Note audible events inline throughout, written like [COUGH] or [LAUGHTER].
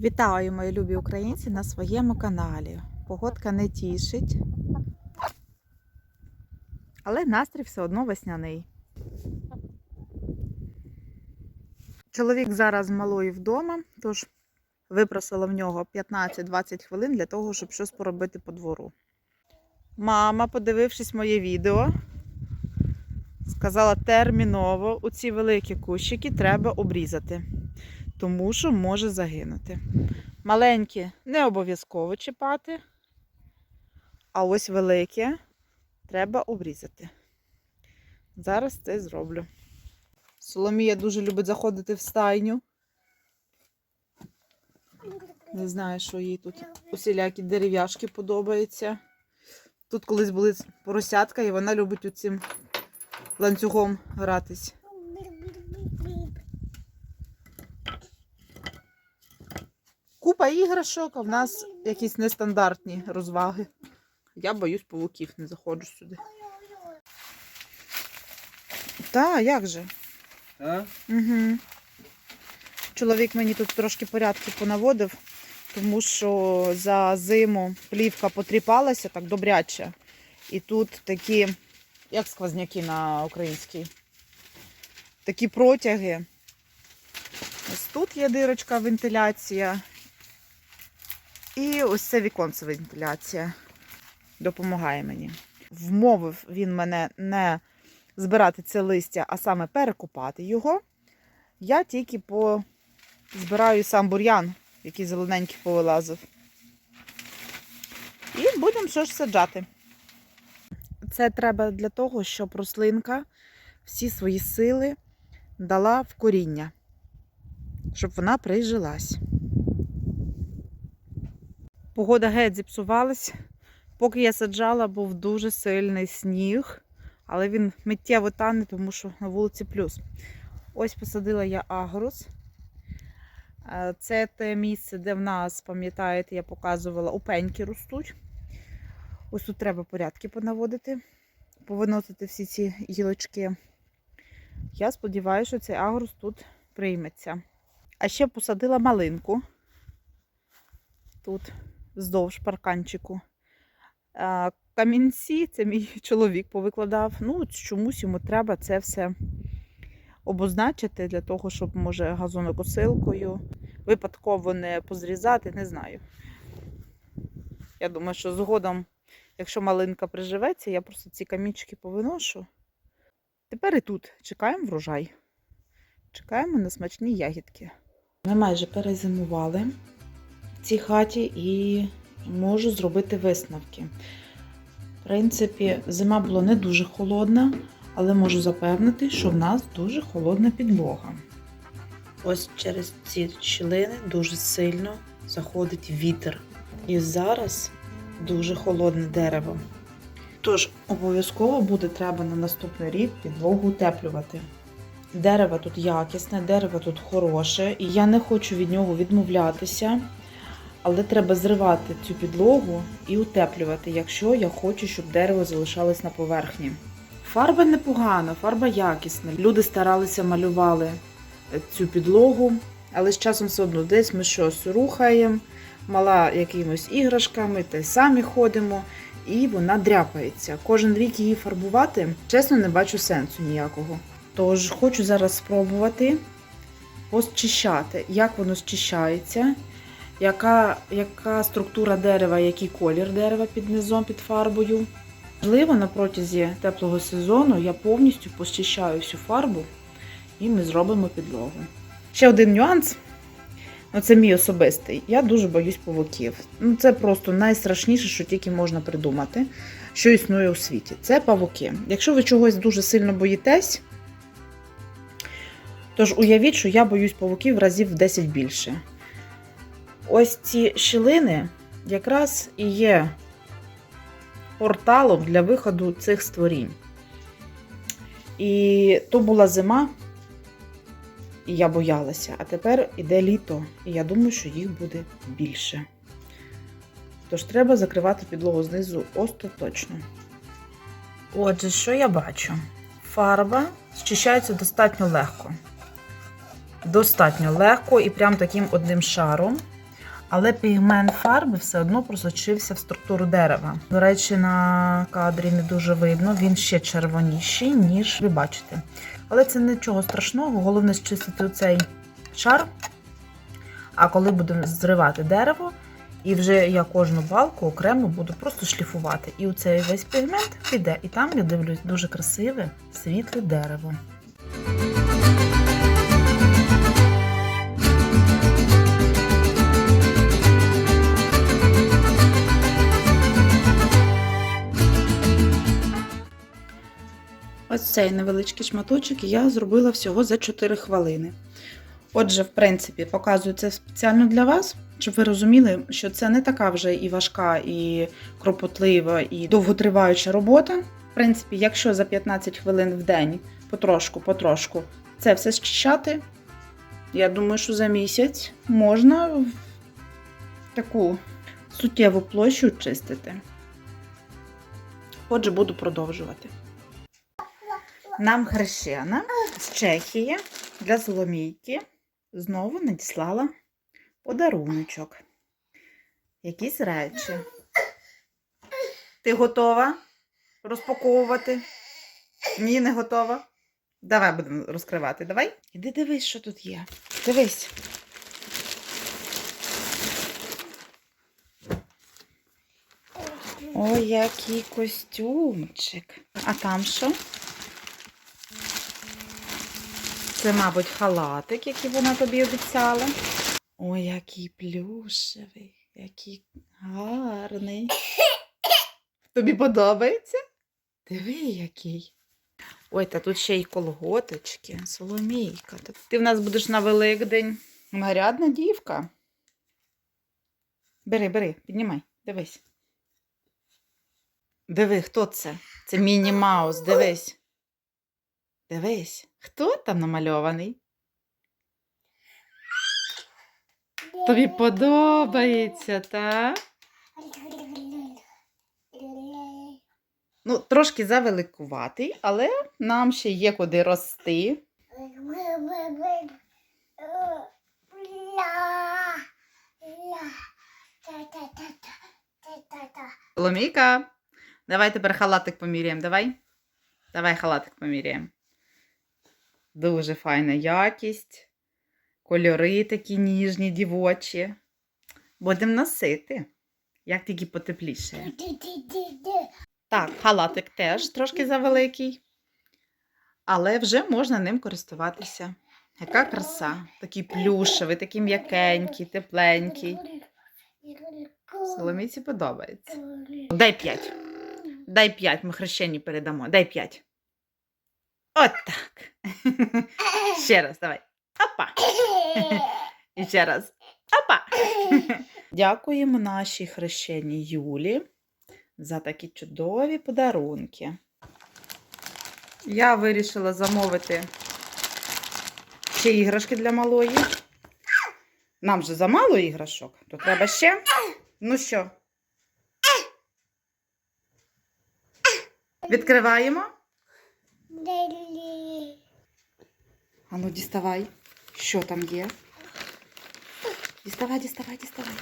Вітаю, мої любі українці, на своєму каналі. Погодка не тішить, але настрій все одно весняний. Чоловік зараз малою вдома, тож випросила в нього 15-20 хвилин для того, щоб щось поробити по двору. Мама, подивившись моє відео, сказала терміново у ці великі кущики треба обрізати тому що може загинути. Маленькі не обов'язково чіпати, а ось велике треба обрізати. Зараз це зроблю. Соломія дуже любить заходити в стайню. Не знаю, що їй тут усілякі дерев'яшки подобаються. Тут колись були поросятка, і вона любить оцим ланцюгом гратись. Купа іграшок, а в нас якісь нестандартні розваги. Я боюсь павуків, не заходжу сюди. Та, як же? А? Угу. Чоловік мені тут трошки порядки понаводив, тому що за зиму плівка потріпалася так добряче. І тут такі, як сквозняки на українській, такі протяги. Ось тут є дирочка вентиляція. І ось це віконце вентиляція допомагає мені. Вмовив він мене не збирати це листя, а саме перекопати його. Я тільки по... збираю сам бур'ян, який зелененький повилазив. І будемо що ж саджати. Це треба для того, щоб рослинка всі свої сили дала в коріння, щоб вона прижилась. Погода геть зіпсувалась. Поки я саджала, був дуже сильний сніг, але він миттєво тане, тому що на вулиці плюс. Ось посадила я агрус. Е, Це те місце, де в нас, пам'ятаєте, я показувала, опеньки ростуть. Ось тут треба порядки понаводити, повиносити всі ці гілочки. Я сподіваюся, що цей агрус тут прийметься. А ще посадила малинку. Тут вздовж парканчику. Камінці, це мій [LAUGHS] чоловік повикладав. Ну, чомусь йому треба це все обозначити для того, щоб, може, газонокосилкою випадково не позрізати, не знаю. Я думаю, що згодом, якщо малинка приживеться, я просто ці камінчики повиношу. Тепер і тут чекаємо врожай. Чекаємо на смачні ягідки. Ми майже перезимували цій хаті і можу зробити висновки. В принципі, зима була не дуже холодна, але можу запевнити, що в нас дуже холодна підлога. Ось через ці щілини дуже сильно заходить вітер. І зараз дуже холодне дерево. Тож обов'язково буде треба на наступний рік підлогу утеплювати. Дерево тут якісне, дерево тут хороше, і я не хочу від нього відмовлятися. Але треба зривати цю підлогу і утеплювати, якщо я хочу, щоб дерево залишалось на поверхні. Фарба непогана, фарба якісна. Люди старалися малювали цю підлогу, але з часом все одно десь ми щось рухаємо, мала якимось іграшками, та й самі ходимо, і вона дряпається. Кожен рік її фарбувати, чесно, не бачу сенсу ніякого. Тож хочу зараз спробувати розчищати, як воно зчищається яка, яка структура дерева, який колір дерева під низом, під фарбою. Можливо, на протязі теплого сезону я повністю почищаю всю фарбу і ми зробимо підлогу. Ще один нюанс. Ну, це мій особистий. Я дуже боюсь павуків. Ну, це просто найстрашніше, що тільки можна придумати, що існує у світі. Це павуки. Якщо ви чогось дуже сильно боїтесь, тож уявіть, що я боюсь павуків разів в 10 більше. Ось ці щілини якраз і є порталом для виходу цих створінь. І то була зима, і я боялася, а тепер іде літо, і я думаю, що їх буде більше. Тож треба закривати підлогу знизу остаточно. Отже, що я бачу? Фарба зчищається достатньо легко. Достатньо легко і прям таким одним шаром. Але пігмент фарби все одно просочився в структуру дерева. До речі, на кадрі не дуже видно, він ще червоніший, ніж ви бачите. Але це нічого страшного, головне зчистити цей шар. А коли будемо зривати дерево, і вже я кожну балку окремо буду просто шліфувати. І оцей весь пігмент піде. І там я дивлюсь дуже красиве світле дерево. Цей невеличкий шматочок я зробила всього за 4 хвилини. Отже, в принципі, показую це спеціально для вас, щоб ви розуміли, що це не така вже і важка, і кропотлива, і довготриваюча робота. В принципі, якщо за 15 хвилин в день потрошку, потрошку це все зчищати, я думаю, що за місяць можна в таку суттєву площу чистити. Отже, буду продовжувати. Нам хрещена з Чехії для Соломійки знову надіслала подаруночок. Якісь речі. Ти готова розпаковувати? Ні, не готова. Давай будемо розкривати. Давай. Іди дивись, що тут є. Дивись. Ой, який костюмчик. А там що? Це, мабуть, халатик, який вона тобі обіцяла. Ой, який плюшевий, який гарний. Тобі подобається? Диви, який. Ой, та тут ще й колготочки, соломійка. Ти в нас будеш на Великдень. Нарядна дівка. Бери, бери, піднімай, дивись. Диви, хто це? Це Міні Маус, дивись. Дивись, хто там намальований? Тобі подобається, так? Ну, трошки завеликуватий, але нам ще є куди рости. Ломійка, давай тепер халатик поміряємо, давай. Давай халатик поміряємо. Дуже файна якість. Кольори такі ніжні, дівочі. Будемо носити, як тільки потепліше. Так, халатик теж трошки завеликий, але вже можна ним користуватися. Яка краса! Такий плюшевий, такий м'якенький, тепленький. Соломійці подобається. Дай п'ять. Дай п'ять, ми хрещені передамо. Дай п'ять. От так. [LAUGHS] Ще раз, давай. Опа. [LAUGHS] І ще раз. Опа. [LAUGHS] Дякуємо нашій хрещеній Юлі за такі чудові подарунки. Я вирішила замовити ще іграшки для малої. Нам же замало іграшок, то треба ще. Ну що? Відкриваємо. Ану, діставай. Що там є? Діставай, діставай, діставай.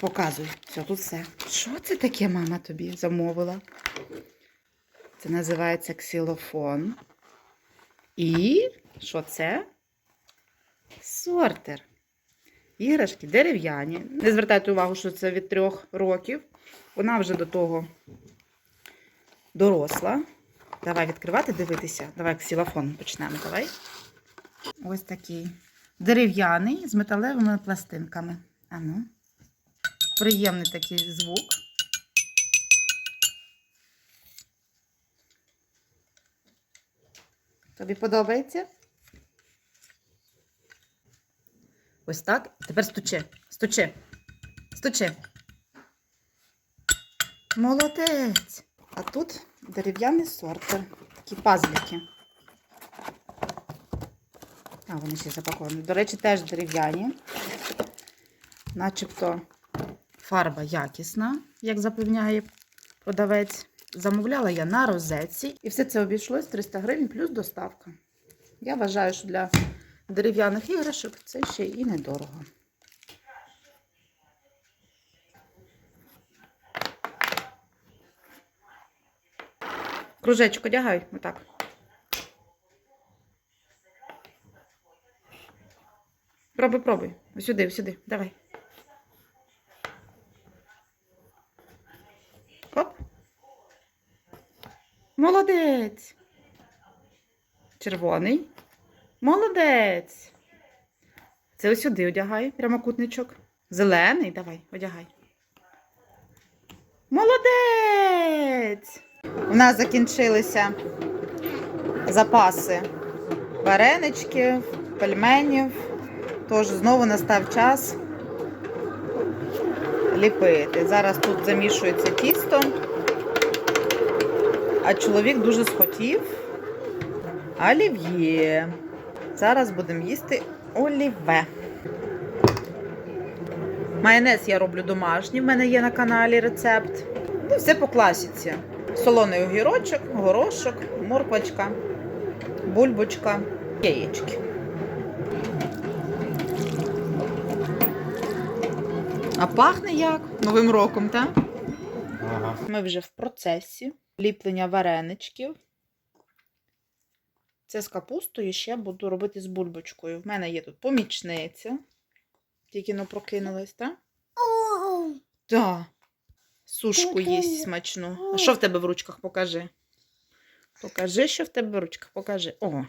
Показуй. Все, тут все. Що це таке мама тобі замовила? Це називається ксилофон. І що це? Сортер. Іграшки дерев'яні. Не звертайте увагу, що це від трьох років. Вона вже до того доросла. Давай відкривати, дивитися. Давай ксилофон почнемо. Давай. Ось такий дерев'яний з металевими пластинками. Ану. Приємний такий звук. Тобі подобається? Ось так. Тепер стучи. Стучи. Стучи. Молодець. А тут дерев'яний сортер. Такі пазлики. А, вони ще запаковані. До речі, теж дерев'яні. Начебто фарба якісна, як запевняє продавець. Замовляла я на розетці. І все це обійшлось 300 гривень плюс доставка. Я вважаю, що для дерев'яних іграшок це ще і недорого. Кружечок одягай, отак. Пробуй, пробуй. Ось Сюди, сюди. Давай. Оп. Молодець. Червоний. Молодець. Це ось сюди одягай, прямокутничок. Зелений, давай, одягай. Молодець! У нас закінчилися запаси вареничків, пельменів. Тож знову настав час ліпити. Зараз тут замішується тісто, а чоловік дуже схотів олів'є. Зараз будемо їсти оліве. Майонез я роблю домашній, в мене є на каналі рецепт. Ну, все по класіці. Солоний огірочок, горошок, морквочка, бульбочка, яєчки. А пахне як? Новим роком, так? Ага. Ми вже в процесі ліплення вареничків. Це з капустою ще буду робити з бульбочкою. В мене є тут помічниця. Тільки но прокинулась, так? Так. Сушку їсть смачну. А що в тебе в ручках? Покажи. Покажи, що в тебе в ручках. Покажи. О.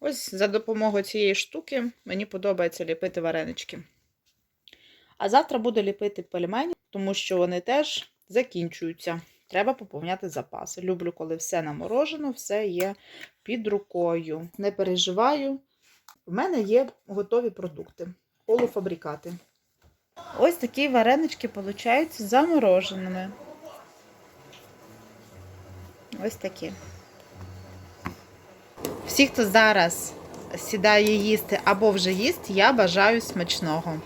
Ось за допомогою цієї штуки мені подобається ліпити варенички. А завтра буду ліпити пельмені, тому що вони теж закінчуються. Треба поповняти запаси. Люблю, коли все наморожено, все є під рукою. Не переживаю. В мене є готові продукти, полуфабрикати. Ось такі варенички получаються замороженими. Ось такі. Всі, хто зараз сідає їсти або вже їсть, я бажаю смачного.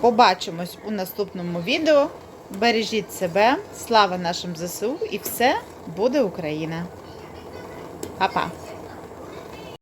Побачимось у наступному відео. Бережіть себе, слава нашим ЗСУ і все буде Україна. Па-па!